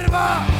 是吧？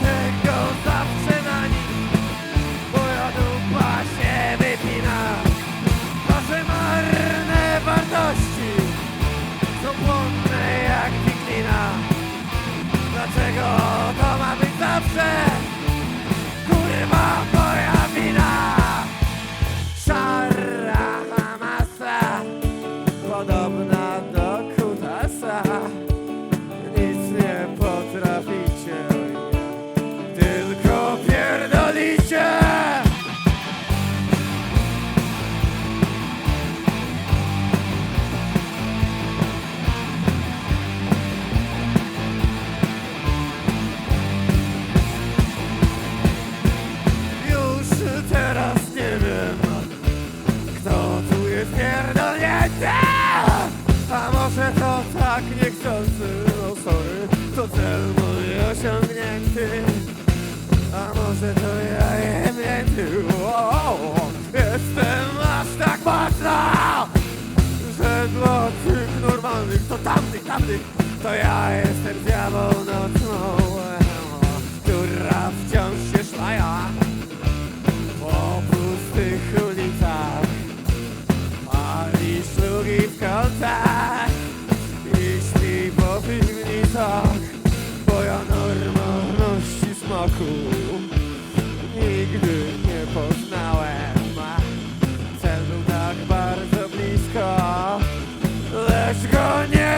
dlatego zawsze na nim moja dupa się wypina. Wasze marne wartości są błądne jak wiklina. Dlaczego to ma być zawsze? A może to tak niechcący, no sorry, to cel mój osiągnięty. A może to ja je mięty, jestem aż tak mocna, że dla tych normalnych, to tamtych, tamtych, to ja jestem diabą nocną, która wciąż Weź go nie